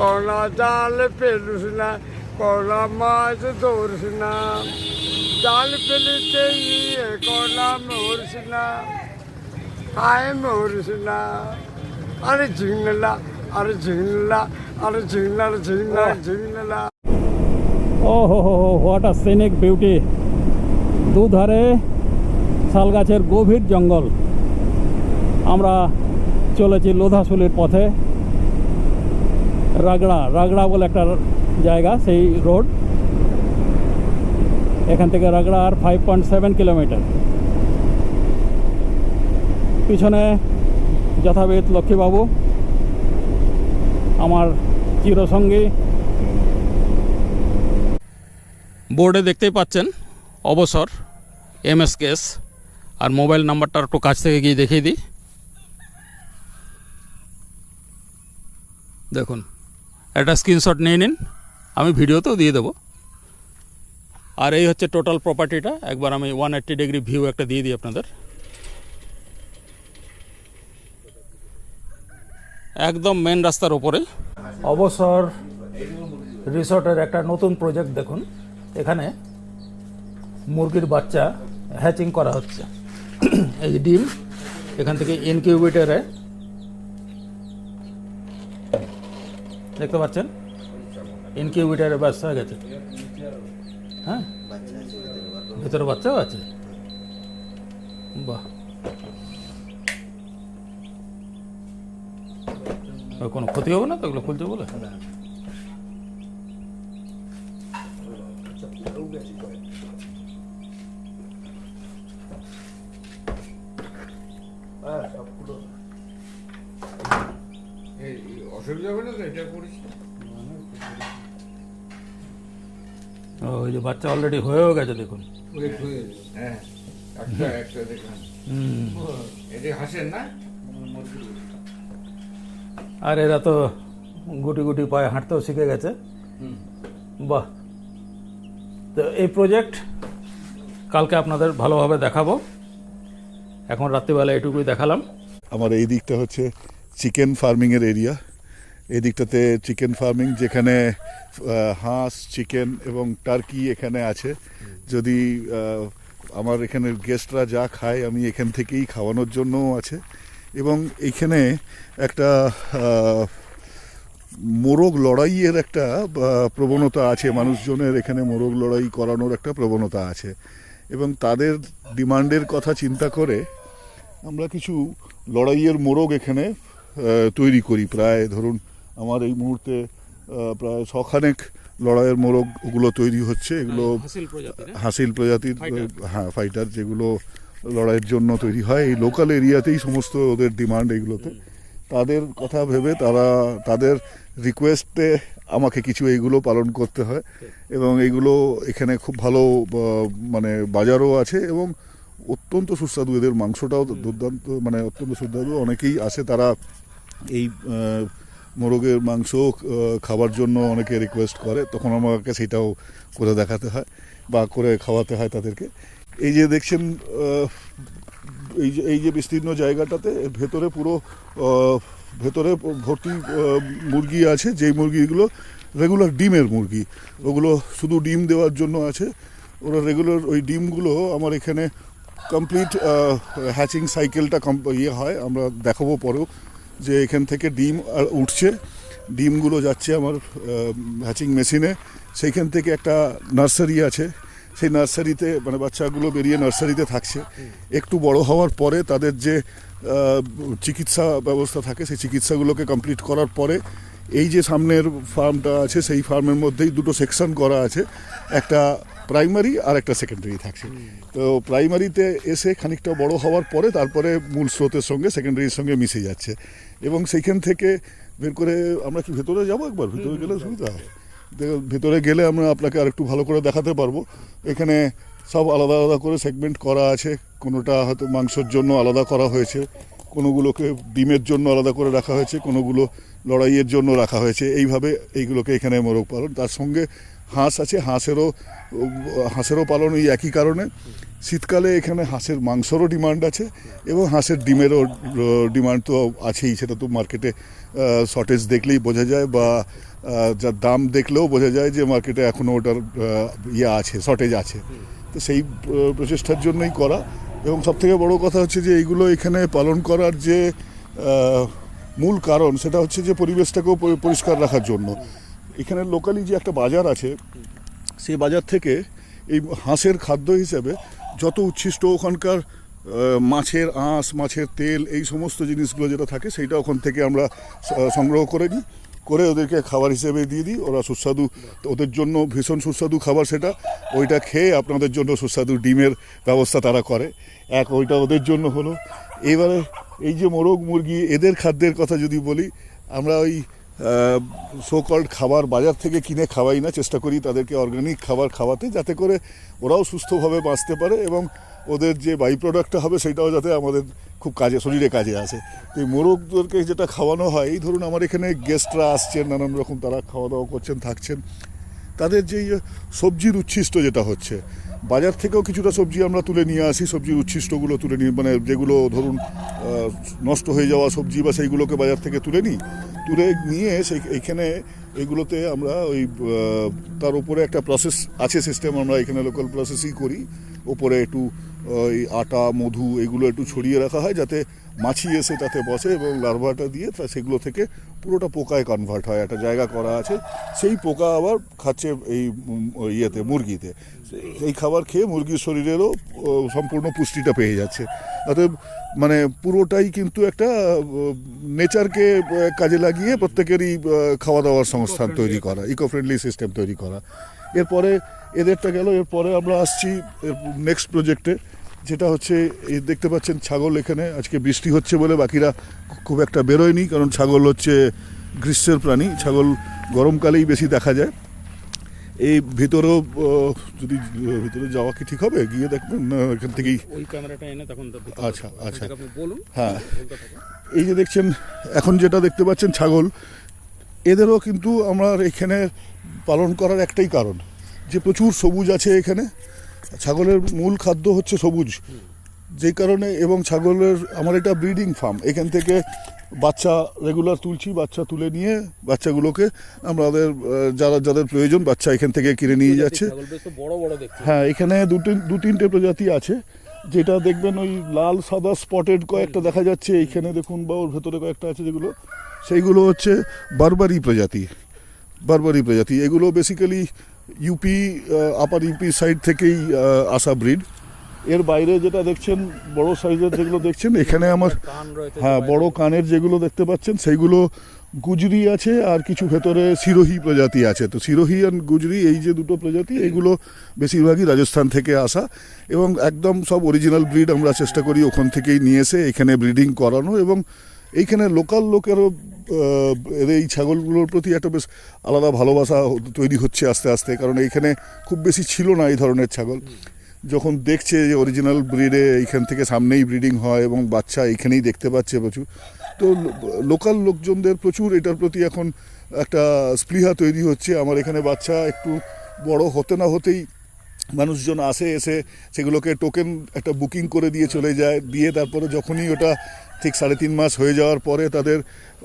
করলা জাল পেলুস না করলা মাছ ধরস না জাল পেলিতে ইয়ে করলা মরস না হায় মরস না আরে ঝিংলা আরে ঝিংলা আরে ঝিংলা ঝিংলা ঝিংলা ও হো হো হো, হোয়াট আ সিনিক বিউটি। দুধারে শাল গাছের গভীর জঙ্গল। আমরা চলেছি লোধাশুলির পথে। রাগড়া রাগড়া বলে একটা জায়গা, সেই রোড। এখান থেকে রাগড়া আর ফাইভ পয়েন্ট সেভেন কিলোমিটার পিছনে যথাবিধ লক্ষ্মীবাবু, আমার চিরসঙ্গী। বোর্ডে দেখতেই পাচ্ছেন, অবসর এমএস কেস আর মোবাইল নাম্বারটা একটু কাছ থেকে গিয়ে দেখিয়ে দিই। দেখুন একটা স্ক্রিনশট নিয়ে নিন, আমি ভিডিওতেও দিয়ে দেবো। আর এই হচ্ছে টোটাল প্রপার্টিটা একবার আমি ওয়ান এইট্টি ডিগ্রি ভিউ একটা দিয়ে দিই আপনাদের। একদম মেন রাস্তার ওপরে অবসর রিসর্টের একটা নতুন প্রজেক্ট দেখুন, এখানে মুরগির বাচ্চা হ্যাচিং করা হচ্ছে। এই ডিম, এখান থেকে ইনকিউবেটারে দেখতে পাচ্ছেন? ইনকিউবেটারে বাচ্চা গেছে। হ্যাঁ? ভেতরে বাচ্চাও আছে। বাহ। কোনো ক্ষতি হবে না তো? এগুলো খুলতে বলে? ওই যে বাচ্চা অলরেডি হয়েও গেছে, দেখুন। আর এরা তো গুটি গুটি পায়ে হাঁটতেও শিখে গেছে। বাহ। তো এই প্রজেক্ট কালকে আপনাদের ভালোভাবে দেখাবো। এখন রাত্রিবেলা এটুকুই দেখালাম। আমার এই দিকটা হচ্ছে চিকেন ফার্মিংয়ের এরিয়া এই দিকটাতে চিকেন ফার্মিং যেখানে হাঁস চিকেন এবং টার্কি এখানে আছে। যদি আমার এখানের গেস্টরা যা খায়, আমি এখান থেকেই খাওয়ানোর জন্যও আছে। এবং এইখানে একটা মোরগ লড়াইয়ের একটা প্রবণতা আছে। মানুষজনের এখানে মোরগ লড়াই করানোর একটা প্রবণতা আছে। এবং তাদের ডিমান্ডের কথা চিন্তা করে আমরা কিছু লড়াইয়ের মোরগ এখানে তৈরি করি। প্রায় ধরুন আমার এই মুহূর্তে প্রায় শখানেক লড়াইয়ের মোরগ ওগুলো তৈরি হচ্ছে। এগুলো হাসিল প্রজাতির হাসিল প্রজাতির. হ্যাঁ ফাইটার যেগুলো লড়াইয়ের জন্য তৈরি হয়। এই লোকাল এরিয়াতেই সমস্ত ওদের ডিমান্ড এগুলোতে তাদের কথা ভেবে তারা তাদের রিকোয়েস্টে আমাকে কিছু এইগুলো পালন করতে হয়। এবং এইগুলো এখানে খুব ভালো মানে বাজারও আছে এবং অত্যন্ত সুস্বাদু। এদের মাংসটাও দুর্দান্ত মানে অত্যন্ত সুস্বাদু। অনেকেই আসে তারা এই মোরগের মাংস খাবার জন্য অনেকে রিকোয়েস্ট করে, তখন আমাকে সেটাও করে দেখাতে হয় বা করে খাওয়াতে হয় তাদেরকে। এই যে দেখছেন এই যে এই যে বিস্তীর্ণ জায়গাটাতে ভেতরে পুরো ভেতরে ভর্তি মুরগি আছে, যেই মুরগিগুলো রেগুলার ডিমের মুরগি। ওগুলো শুধু ডিম দেওয়ার জন্য আছে। ওরা রেগুলার ওই ডিমগুলো আমার এখানে কমপ্লিট হ্যাচিং সাইকেলটা কম ইয়ে হয়, আমরা দেখাবো পরেও। যে এখান থেকে ডিম আর উঠছে। ডিমগুলো যাচ্ছে আমার হ্যাচিং মেশিনে সেইখান থেকে একটা নার্সারি আছে। সেই নার্সারিতে মানে বাচ্চাগুলো বেরিয়ে নার্সারিতে থাকছে। একটু বড় হওয়ার পরে তাদের যে চিকিৎসা ব্যবস্থা থাকে, সেই চিকিৎসাগুলোকে কমপ্লিট করার পরে এই যে সামনের ফার্মটা আছে, সেই ফার্মের মধ্যেই দুটো সেকশন করা আছে। একটা প্রাইমারি আর একটা সেকেন্ডারি থাকছে। তো প্রাইমারিতে এসে খানিকটা বড় হওয়ার পরে তারপরে মূল স্রোতের সঙ্গে সেকেন্ডারির সঙ্গে মিশে যাচ্ছে। এবং সেইখান থেকে বের করে আমরা কি ভেতরে যাব একবার, ভেতরে গেলে সুবিধা ভেতরে গেলে আমরা আপনাকে আরেকটু ভালো করে দেখাতে পারব। এখানে সব আলাদা আলাদা করে সেগমেন্ট করা আছে। কোনোটা হয়তো মাংসের জন্য আলাদা করা হয়েছে। কোনোগুলোকে ডিমের জন্য আলাদা করে রাখা হয়েছে। কোনোগুলো লড়াইয়ের জন্য রাখা হয়েছে। এইভাবে এইগুলোকে এখানে মোরগ পালন। তার সঙ্গে হাঁস আছে। হাঁসেরও হাঁসেরও পালন এই একই কারণে। শীতকালে এখানে হাঁসের মাংসরও ডিমান্ড আছে এবং হাঁসের ডিমেরও ডিমান্ড তো আছেই, সেটা তো মার্কেটে শর্টেজ দেখলেই বোঝা যায় বা যার দাম দেখলেও বোঝা যায় যে মার্কেটে এখনও ওটার ইয়ে আছে শর্টেজ আছে। তো সেই প্রচেষ্টার জন্যই করা। এবং সবথেকে বড় কথা হচ্ছে যে এইগুলো এখানে পালন করার যে মূল কারণ, সেটা হচ্ছে যে পরিবেশটাকেও পরিষ্কার রাখার জন্য। এখানে লোকালি যে একটা বাজার আছে, সেই বাজার থেকে এই হাঁসের খাদ্য হিসেবে যত উচ্ছিষ্ট ওখানকার মাছের আঁশ, মাছের তেল, এই সমস্ত জিনিসগুলো যেটা থাকে, সেইটা ওখান থেকে আমরা সংগ্রহ করে নিই। করে ওদেরকে খাবার হিসেবে দিয়ে দিই। ওরা সুস্বাদু, ওদের জন্য ভীষণ সুস্বাদু খাবার সেটা। ওইটা খেয়ে আপনাদের জন্য সুস্বাদু ডিমের ব্যবস্থা তারা করে। এক, ওইটা ওদের জন্য হলো। এবারে এই যে মোরগ মুরগি, এদের খাদ্যের কথা যদি বলি, আমরা ওই সোকল্ড খাবার বাজার থেকে কিনে খাওয়াই না, চেষ্টা করি তাদেরকে অর্গানিক খাবার খাওয়াতে যাতে করে ওরাও সুস্থভাবে বাঁচতে পারে এবং ওদের যে বাই প্রোডাক্টটা হবে সেটাও যাতে আমাদের খুব কাজে, শরীরে কাজে আসে। তো এই মোরগদেরকে যেটা খাওয়ানো হয়, এই ধরুন আমার এখানে গেস্টরা আসছেন, নানান রকম তারা খাওয়া দাওয়া করছেন, থাকছেন। তাদের যে ইয়ে সবজির উচ্ছিষ্ট যেটা হচ্ছে বাজার থেকেও কিছুটা সবজি আমরা তুলে নিয়ে আসি, সবজির উচ্ছিষ্টগুলো তুলে নিই মানে যেগুলো ধরুন নষ্ট হয়ে যাওয়া সবজি বা সেইগুলোকে বাজার থেকে তুলে নিই। তুলে নিয়ে সেই, এইখানে এগুলোতে আমরা ওই তার উপরে একটা প্রসেস আছে সিস্টেম আমরা এখানে লোকাল প্রসেসই করি। ওপরে একটু, ওই আটা, মধু, এগুলো একটু ছড়িয়ে রাখা হয় যাতে মাছি এসে তাতে বসে এবং লার্ভাটা দিয়ে তা সেগুলো থেকে পুরোটা পোকায় কনভার্ট হয়। একটা জায়গা করা আছে সেই পোকা আবার খাচ্ছে এই ইয়েতে মুরগিতে। এই খাবার খেয়ে মুরগির শরীরেরও সম্পূর্ণ পুষ্টিটা পেয়ে যাচ্ছে। অতএব মানে পুরোটাই কিন্তু একটা নেচারকে কাজে লাগিয়ে প্রত্যেকেরই খাওয়া দাওয়ার সংস্থান তৈরি করা ইকো ফ্রেন্ডলি সিস্টেম তৈরি করা। এরপরে এদেরটা গেল এরপরে আমরা আসছি নেক্সট প্রজেক্টে যেটা হচ্ছে এই দেখতে পাচ্ছেন ছাগল এখানে আজকে বৃষ্টি হচ্ছে বলে বাকিরা খুব একটা বেরোয়নি কারণ ছাগল হচ্ছে গ্রীষ্মের প্রাণী ছাগল গরমকালেই বেশি দেখা যায়। এই ভিতরেও যদি ভিতরে যাওয়া কি ঠিক হবে? গিয়ে দেখবেন এখান থেকেই। ওই ক্যামেরাটা এনে তখন আচ্ছা আচ্ছা। বলুন হ্যাঁ। এই যে দেখছেন এখন যেটা দেখতে পাচ্ছেন ছাগল এদেরও কিন্তু আমরা এখানে পালন করার একটাই কারণ যে প্রচুর সবুজ আছে এখানে ছাগলের মূল খাদ্য হচ্ছে সবুজ। যেই কারণে এবং ছাগলের আমার এটা ব্রিডিং ফার্ম। এখান থেকে বাচ্চা রেগুলার তুলছি বাচ্চা তুলে নিয়ে বাচ্চাগুলোকে আমাদের যারা যাদের প্রয়োজন বাচ্চা এখান থেকে কিনে নিয়ে যাচ্ছে। হ্যাঁ এখানে দুটো দু তিনটে প্রজাতি আছে। যেটা দেখবেন ওই লাল সাদা স্পটেড কয়েকটা দেখা যাচ্ছে। এইখানে দেখুন বা ওর ভেতরে কয়েকটা আছে যেগুলো। সেইগুলো হচ্ছে বারবারি প্রজাতি। বারবারি প্রজাতি। এগুলো basically UP upper UP side থেকেই আসা ব্রিড এর বাইরে যেটা দেখছেন বড় সাইজের যেগুলো দেখছেন এখানে আমার হ্যাঁ বড় কানের যেগুলো দেখতে পাচ্ছেন সেইগুলো গুজরি আছে আর কিছু ভেতরে সিরোহি প্রজাতি আছে। তো সিরোহি আর গুজরি এই যে দুটো প্রজাতি এইগুলো বেশিরভাগই রাজস্থান থেকে আসা। এবং একদম সব অরিজিনাল ব্রিড আমরা চেষ্টা করি ওখান থেকেই নিয়ে এসে এখানে ব্রিডিং করানো এবং এইখানে লোকাল লোকেরও এর এই ছাগলগুলোর প্রতি একটা বেশ আলাদা ভালোবাসা তৈরি হচ্ছে আস্তে আস্তে, কারণ এইখানে খুব বেশি ছিল না এই ধরনের ছাগল। যখন দেখছে যে অরিজিনাল ব্রিডে এইখান থেকে সামনেই ব্রিডিং হয় এবং বাচ্চা এইখানেই দেখতে পাচ্ছে প্রচুর, তো লোকাল লোকজনদের প্রচুর এটার প্রতি এখন একটা স্পৃহা তৈরি হচ্ছে। আমার এখানে বাচ্চা একটু বড় হতে না হতেই মানুষজন আসে, এসে সেগুলোকে টোকেন একটা বুকিং করে দিয়ে চলে যায়। দিয়ে তারপরে যখনই ওটা ঠিক সাড়ে তিন মাস হয়ে যাওয়ার পরে তাদের,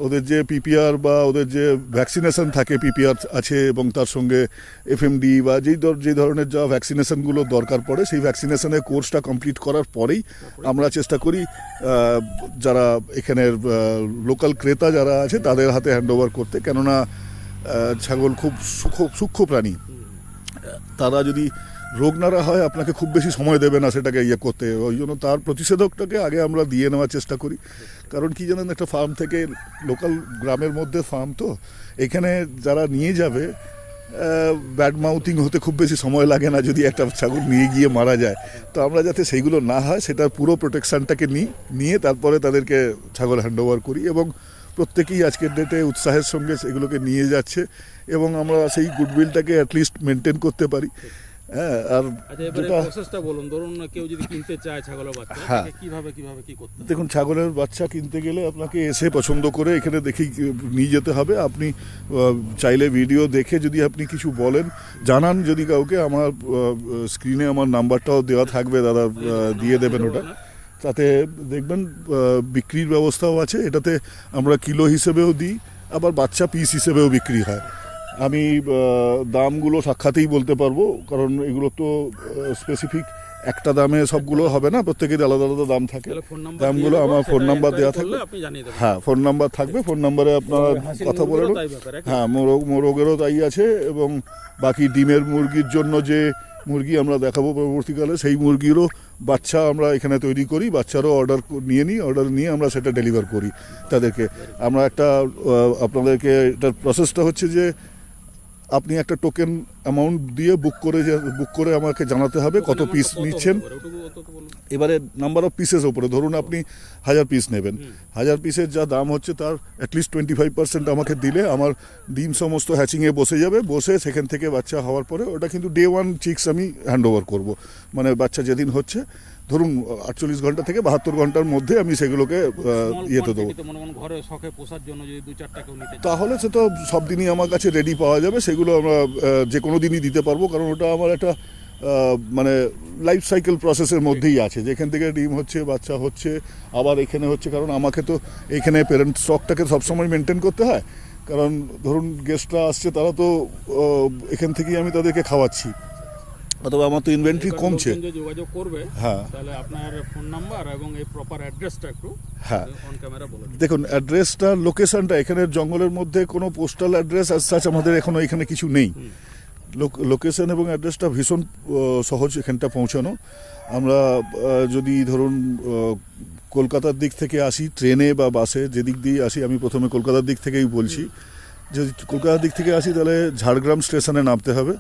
ওদের যে পিপিআর বা ওদের যে ভ্যাকসিনেশন থাকে পিপিআর আছে এবং তার সঙ্গে এফএমডি বা যেই ধর যে ধরনের যা ভ্যাকসিনেশনগুলো দরকার পড়ে, সেই ভ্যাকসিনেশনের কোর্সটা কমপ্লিট করার পরেই আমরা চেষ্টা করি যারা এখানের লোকাল ক্রেতা যারা আছে তাদের হাতে হ্যান্ড ওভার করতে। কেননা ছাগল খুব সূক্ষ্ম প্রাণী। তারা যদি রোগ নাড়া হয়, আপনাকে খুব বেশি সময় দেবে না সেটাকে ইয়ে করতে। ওই জন্য তার প্রতিষেধকটাকে আগে আমরা দিয়ে নেওয়ার চেষ্টা করি। কারণ কি জানেন, একটা ফার্ম থেকে লোকাল গ্রামের মধ্যে ফার্ম তো, এখানে যারা নিয়ে যাবে ব্যাড মাউথিং হতে খুব বেশি সময় লাগে না যদি একটা ছাগল নিয়ে গিয়ে মারা যায়। তো আমরা যাতে সেইগুলো না হয় সেটার পুরো প্রোটেকশানটাকে নিই নিয়ে তারপরে তাদেরকে ছাগল হ্যান্ড ওভার করি এবং প্রত্যেকেই আজকের ডেটে উৎসাহের সঙ্গে সেগুলোকে নিয়ে যাচ্ছে এবং আমরা সেই গুডউইলটাকে অ্যাটলিস্ট মেনটেন করতে পারি। হ্যাঁ আর আচ্ছা যেটা প্রসেসটা বলুন। ধরুন না কেউ যদি কিনতে চায় ছাগলের বাচ্চা হ্যাঁ। কীভাবে কীভাবে কি করতে দেখুন ছাগলের বাচ্চা কিনতে গেলে আপনাকে এসে পছন্দ করে এখানে দেখেই নিয়ে যেতে হবে। আপনি চাইলে ভিডিও দেখে যদি আপনি কিছু বলেন জানান যদি কাউকে। আমার স্ক্রিনে আমার নাম্বারটাও দেওয়া থাকবে দাদা দিয়ে দেবেন ওটা। তাতে দেখবেন বিক্রির ব্যবস্থাও আছে। এটাতে আমরা কিলো হিসেবেও দিই আবার বাচ্চা পিস হিসেবেও বিক্রি হয়। আমি দামগুলো সাক্ষাতেই বলতে পারব কারণ এগুলো তো স্পেসিফিক একটা দামে সবগুলো হবে না প্রত্যেকের আলাদা আলাদা দাম থাকে। দামগুলো আমার ফোন নাম্বার দেওয়া থাকবে। হ্যাঁ ফোন নাম্বার থাকবে ফোন নাম্বারে আপনার কথা বলে? হ্যাঁ মোরগ মোরগেরও তাই আছে এবং বাকি ডিমের মুরগির জন্য যে মুরগি আমরা দেখাবো পরবর্তীকালে সেই মুরগিরও বাচ্চা আমরা এখানে তৈরি করি বাচ্চারও অর্ডার নিয়ে নিই অর্ডার নিয়ে আমরা সেটা ডেলিভার করি তাদেরকে। আমরা একটা আপনাদেরকে এটার প্রসেসটা হচ্ছে যে আপনি একটা টোকেন অ্যামাউন্ট দিয়ে বুক করে বুক করে আমাকে জানাতে হবে কত পিস নিচ্ছেন। এবারে নাম্বার অফ পিসেস ওপরে ধরুন আপনি হাজার পিস নেবেন। হাজার পিসের যা দাম হচ্ছে তার অ্যাটলিস্ট টোয়েন্টি ফাইভ পার্সেন্ট আমাকে দিলে আমার ডিম সমস্ত হ্যাচিংয়ে বসে যাবে। বসে সেখান থেকে বাচ্চা হওয়ার পরে ওটা কিন্তু ডে ওয়ান চিক্স আমি হ্যান্ড ওভার করব। মানে বাচ্চা যেদিন হচ্ছে ধরুন আটচল্লিশ ঘণ্টা থেকে বাহাত্তর ঘণ্টার মধ্যে আমি সেগুলোকে ইয়েতে দেবো। quantity তে করুন ঘরে শখে পোষার জন্য যদি দু চারটা কেউ নিতে চায়। তাহলে সে তো সব দিনই আমার কাছে রেডি পাওয়া যাবে সেগুলো আমরা যে কোনো দিনই দিতে পারব কারণ ওটা আমার একটা মানে লাইফ সাইকেল প্রসেসের মধ্যেই আছে। যেখান থেকে ডিম হচ্ছে বাচ্চা হচ্ছে আবার এখানে হচ্ছে কারণ আমাকে তো এখানে প্যারেন্ট স্টকটাকে সবসময় মেনটেন করতে হয়। কারণ ধরুন গেস্টরা আসছে তারা তো এখান থেকেই আমি তাদেরকে খাওয়াচ্ছি। অথবা আমার তো ইনভেন্টরি কমছে। যোগাযোগ করবে হ্যাঁ। তাহলে আপনার ফোন নাম্বার এবং এই প্রপার অ্যাড্রেসটা একটু হ্যাঁ। অন ক্যামেরা বলে দেখুন অ্যাড্রেসটা লোকেশনটা এখানে জঙ্গলের মধ্যে কোনো পোস্টাল অ্যাড্রেস আর সাচ আমাদের এখনও এখানে কিছু নেই। লোকেশন এবং অ্যাড্রেসটা ভীষণ সহজ এখানটা পৌঁছানো। আমরা যদি ধরুন কলকাতার দিক থেকে আসি ট্রেনে বা বাসে যেদিক দিয়ে আসি আমি প্রথমে কলকাতার দিক থেকেই বলছি। যদি কলকাতার দিক থেকে আসি তাহলে ঝাড়গ্রাম স্টেশনে নামতে হবে।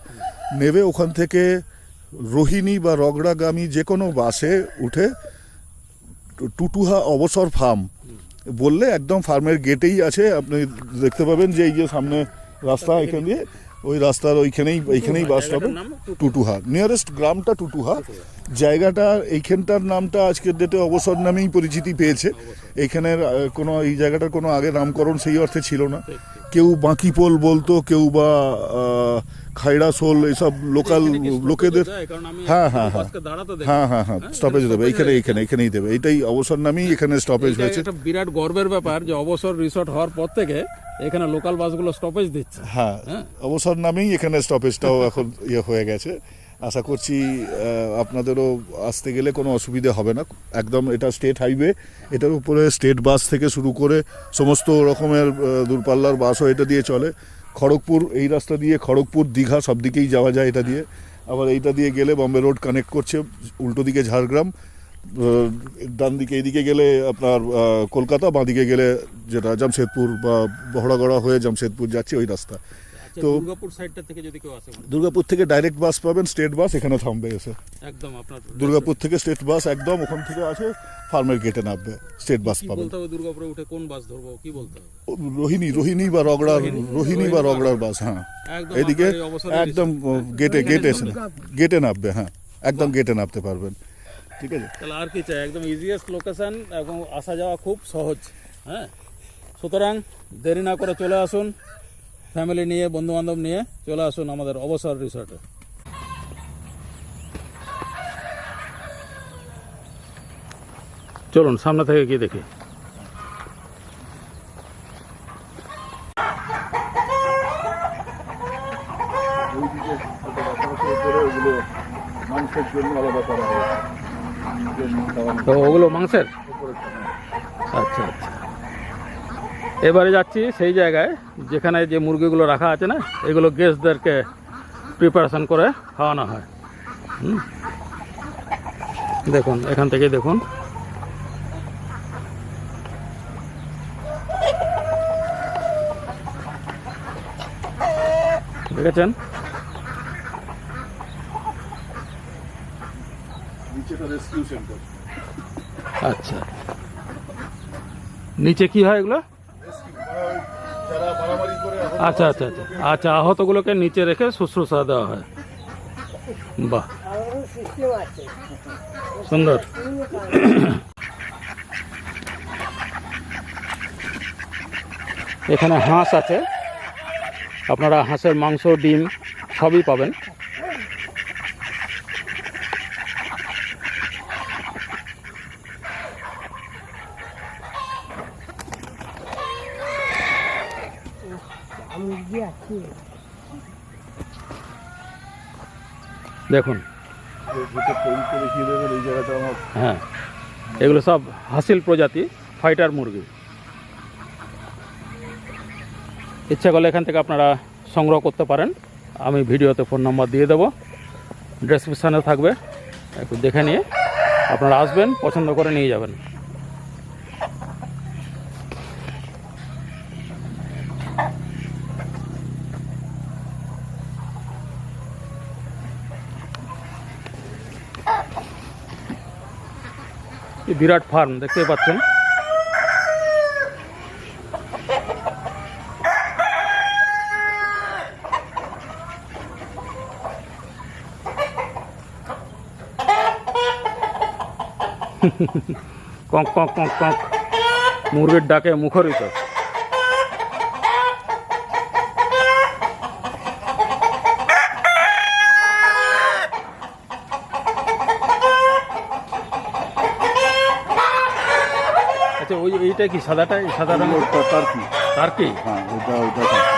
নেবে ওখান থেকে রোহিণী বা রগড়াগামী যে কোনো বাসে উঠে টুটুহা অবসর ফার্ম বললে একদম ফার্মের গেটেই আছে। আপনি দেখতে পাবেন যে এই যে সামনে রাস্তা এখান দিয়ে ওই রাস্তার ওইখানেই এইখানেই বাস স্টপে টুটুহা। নিয়ারেস্ট গ্রামটা টুটুহা। জায়গাটা এইখানটার নামটা আজকের ডেটে অবসর নামেই পরিচিতি পেয়েছে। এইখানের কোনো এই জায়গাটার কোনো আগে নামকরণ সেই অর্থে ছিল না। কেউ বাঁকিপোল বলতো কেউ বা খাইড়া সোল এইসব লোকাল এখানে লোকেদের হ্যাঁ, হ্যাঁ, হ্যাঁ। বাসকে দাঁড়াতে দেখি। হ্যাঁ হ্যাঁ হ্যাঁ স্টপেজ দেবে। এইখানে এইখানে এখানেই দেবে। এইটাই অবসর নামেই এখানে স্টপেজ এটা হয়েছে। একটা বিরাট গর্বের ব্যাপার যে অবসর রিসর্ট হওয়ার পর থেকে এখানে লোকাল বাসগুলো স্টপেজ দিচ্ছে। হ্যাঁ হ্যাঁ। অবসর নামেই এখানে স্টপেজটাও এখন ইয়ে হয়ে গেছে। আশা করছি আপনাদেরও আসতে গেলে কোনো অসুবিধে হবে না। একদম এটা স্টেট হাইওয়ে এটার উপরে স্টেট বাস থেকে শুরু করে সমস্ত রকমের দূরপাল্লার বাসও এটা দিয়ে চলে। খড়গপুর, এই রাস্তা দিয়ে খড়গপুর, দীঘা, সব দিকেই যাওয়া যায় এটা দিয়ে। আবার এইটা দিয়ে গেলে বম্বে রোড কানেক্ট করছে, উল্টো দিকে ঝাড়গ্রাম ডান দিকে, এইদিকে গেলে আপনার কলকাতা বাঁদিকে গেলে যেটা জামশেদপুর বা বহড়াগড়া হয়ে জামশেদপুর যাচ্ছে ওই রাস্তা। তো- দুর্গাপুর সাইডটা থেকে যদি কেউ আসে দুর্গাপুর থেকে ডাইরেক্ট বাস পাবেন স্টেট বাস এখানে থামবে এসে। একদম আপনার দুর্গাপুর থেকে স্টেট বাস একদম ওখান থেকে আসে ফার্মের গেটে নামবে স্টেট বাস পাবেন। বলতে হবে দুর্গাপুরে উঠে কোন বাস ধরবো কি বলতে হবে? রোহিণী রোহিণী বা রগড়ার রোহিণী বা রগড়ার বাস হ্যাঁ। এদিকে একদম গেটে গেটে এসে গেটে নামবে হ্যাঁ। একদম গেটে নামতে পারবেন ঠিক আছে? তাহলে আর কি চাই একদম ইজিয়েস্ট লোকেশন এবং আসা যাওয়া খুব সহজ হ্যাঁ? সুতরাং দেরি না করে চলে আসুন। ফ্যামিলি নিয়ে বন্ধু বান্ধব নিয়ে চলে আসুন আমাদের অবসর রিসর্টে। চলুন, সামনে থেকে কি দেখি। ওগুলো মাংসের? আচ্ছা আচ্ছা। এবারে যাচ্ছি সেই জায়গায় যেখানে যে মুরগিগুলো রাখা আছে না, এগুলো গেস্টদেরকে প্রিপারেশন করে খাওয়ানো হয়। দেখুন, এখান থেকে দেখুন। দেখেছেন? আচ্ছা। নিচে কি হয় এগুলো? আচ্ছা আচ্ছা আচ্ছা। আচ্ছা আহতগুলোকে নিচে রেখে শুশ্রূষা দেওয়া হয়। বাহ। সুন্দর। এখানে হাঁস আছে। আপনারা হাঁসের মাংস, ডিম সবই পাবেন। দেখুন। হ্যাঁ এগুলো সব হাসিল প্রজাতি, ফাইটার মুরগি। ইচ্ছা করলে এখান থেকে আপনারা সংগ্রহ করতে পারেন। আমি ভিডিওতে ফোন নম্বর দিয়ে দেবো। ডেসক্রিপশানে থাকবে। একটু দেখে নিয়ে আপনারা আসবেন, পছন্দ করে নিয়ে যাবেন। বিরাট ফার্ম দেখতে পাচ্ছেন? কক কক কক কক। মুরগির ডাকে মুখরিত। আচ্ছা ওই এইটা কি সাদাটা এই সাদা রঙের? ওটা টার্কি। তার কি হ্যাঁ ওটা ওটা টার্কি।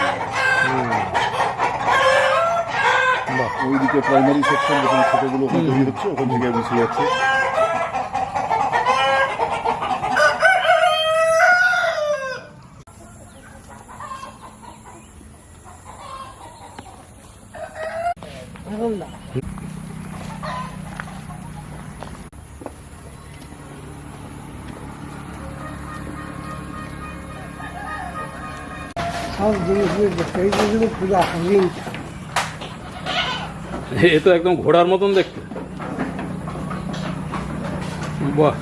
বাহ। ওইদিকে প্রাইমারি সেকশন যখন ছোটোগুলো হচ্ছে ওখান থেকে মিশে যাচ্ছে। জিনিসগুলো সেই জিনিসগুলো এ তো একদম ঘোড়ার মতন দেখতে। বাহ।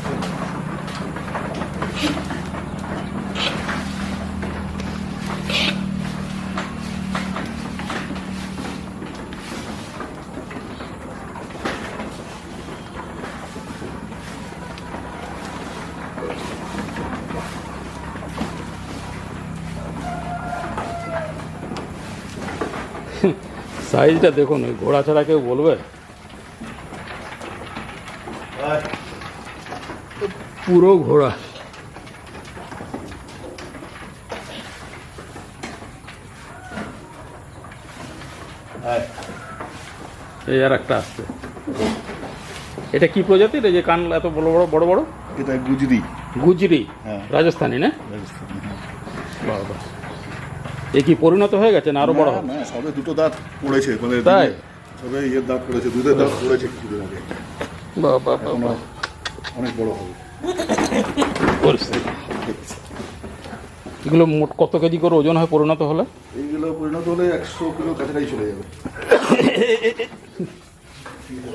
সাইজটা দেখুন ওই ঘোড়া ছাড়া কেউ বলবে? পুরো ঘোড়া। এই আর একটা আসছে। এটা কি প্রজাতির? এই যে কান এত বড় বড় বড় বড়? এটা গুজরি। গুজরি। হ্যাঁ। রাজস্থানি না? রাজস্থানে হ্যাঁ। এ কি পরিণত হয়ে গেছে না আরও বড় হবে? না সবে দুটো দাঁত পড়েছে মানে তাই? সবে ইয়ের দাঁত পড়েছে দুধের দাঁত পড়েছে কিছুদিন আগে। এখনও বাহ অনেক বড় হবে। পরিস্থিতি এগুলো মোট কত কেজি করে ওজন হয় পরিণত হলে? এইগুলো পরিণত হলে একশো কিলো কাছাকাছি চলে যাবে।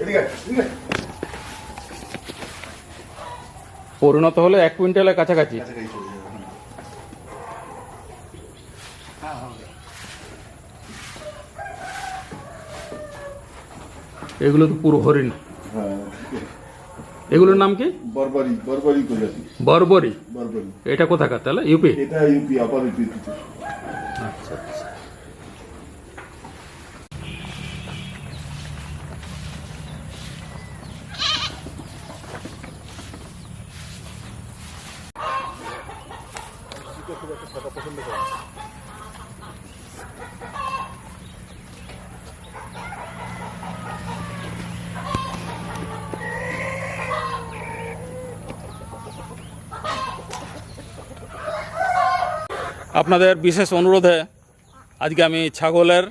এদিকে আয়, এদিকে আয়। পরিণত হলে এক কুইন্টালের কাছাকাছি? কাছাকাছি চলে যাবে। এগুলো তো পুরো হরিণ। হ্যাঁ এগুলোর নাম কি? বরবারি বরবারি প্রজাতি। বরবরি। বরবারি। এটা কোথাকার তাহলে? ইউপি? এটা ইউপি আপার ইউপি আচ্ছা আচ্ছা। আপনাদের বিশেষ অনুরোধে আজকে আমি ছাগলের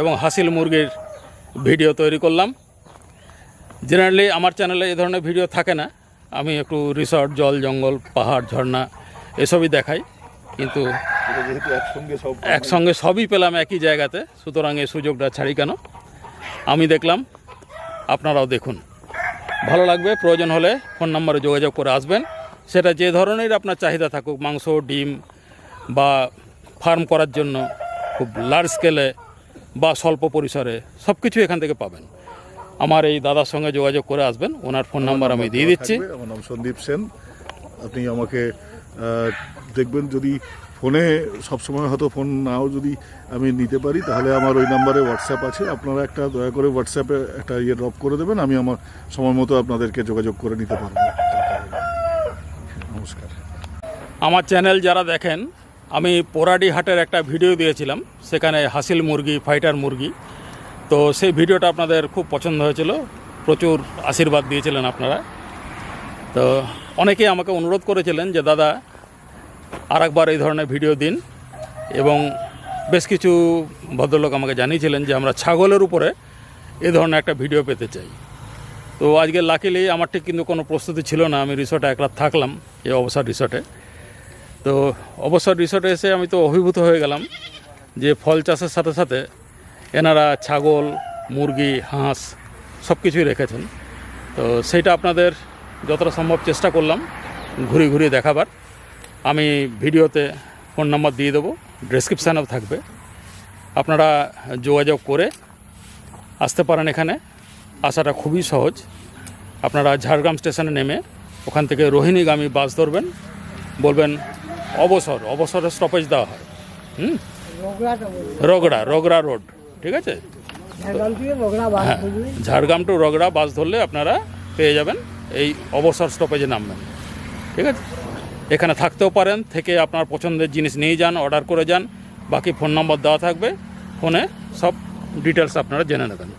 এবং হাসিল মুরগির ভিডিও তৈরি করলাম। জেনারেলি আমার চ্যানেলে এই ধরনের ভিডিও থাকে না। আমি একটু রিসর্ট জল, জঙ্গল, পাহাড়, ঝর্ণা এসবই দেখাই। কিন্তু একসঙ্গে সবই পেলাম একই জায়গাতে। সুতরাং এই সুযোগটা ছাড়ি কেন? আমি দেখলাম, আপনারাও দেখুন। ভালো লাগবে, প্রয়োজন হলে ফোন নম্বরে যোগাযোগ করে আসবেন। সেটা যে ধরনের আপনার চাহিদা থাকুক, মাংস, ডিম বা ফার্ম করার জন্য খুব লার্জ স্কেলে বা স্বল্প পরিসরে সব কিছু এখান থেকে পাবেন। আমার এই দাদার সঙ্গে যোগাযোগ করে আসবেন ওনার ফোন নাম্বার আমি দিয়ে দিচ্ছি। আমার নাম সন্দীপ সেন। আপনি আমাকে দেখবেন যদি ফোনে সবসময় হয়তো ফোন নাও যদি আমি নিতে পারি তাহলে আমার ওই নাম্বারে হোয়াটসঅ্যাপ আছে। আপনারা একটা দয়া করে হোয়াটসঅ্যাপে একটা ইয়ে ড্রপ করে দেবেন আমি আমার সময় মতো আপনাদেরকে যোগাযোগ করে নিতে পারব। নমস্কার। আমার চ্যানেল যারা দেখেন আমি পোরাডি হাটের একটা ভিডিও দিয়েছিলাম, সেখানে হাসিল মুরগি, ফাইটার মুরগি। তো সেই ভিডিওটা আপনাদের খুব পছন্দ হয়েছিল, প্রচুর আশীর্বাদ দিয়েছিলেন আপনারা। তো অনেকেই আমাকে অনুরোধ করেছিলেন যে, দাদা আর একবার এই ধরনের ভিডিও দিন। এবং বেশ কিছু ভদ্রলোক আমাকে জানিয়েছিলেন যে, আমরা ছাগলের উপরে এ ধরনের একটা ভিডিও পেতে চাই। তো আজকে লাকিলি আমার ঠিক কিন্তু কোনো প্রস্তুতি ছিল না, আমি রিসোর্টে এক রাত থাকলাম, এই অবসর রিসোর্টে তো অবসর রিসোর্টে এসে আমি তো অভিভূত হয়ে গেলাম যে ফল চাষের সাথে সাথে এনারা ছাগল, মুরগি, হাঁস সব কিছুই রেখেছেন। তো সেইটা আপনাদের যতটা সম্ভব চেষ্টা করলাম ঘুরে ঘুরিয়ে দেখাবার। আমি ভিডিওতে ফোন নাম্বার দিয়ে দেবো ডেসক্রিপশানেও থাকবে। আপনারা যোগাযোগ করে আসতে পারেন এখানে। আসাটা খুবই সহজ। আপনারা ঝাড়গ্রাম স্টেশনে নেমে ওখান থেকে রোহিণীগামী বাস ধরবেন। বলবেন অবসর অবসরের স্টপেজ দেওয়া হয়। হুম? রগড়া রগড়া রোড ঠিক আছে? হ্যাঁ ঝাড়গ্রাম টু রগড়া বাস ধরলে আপনারা পেয়ে যাবেন এই অবসর স্টপেজে নামবেন ঠিক আছে? এখানে থাকতেও পারেন থেকে আপনার পছন্দের জিনিস নিয়ে যান অর্ডার করে যান বাকি ফোন নম্বর দেওয়া থাকবে ফোনে সব ডিটেলস আপনারা জেনে নেবেন।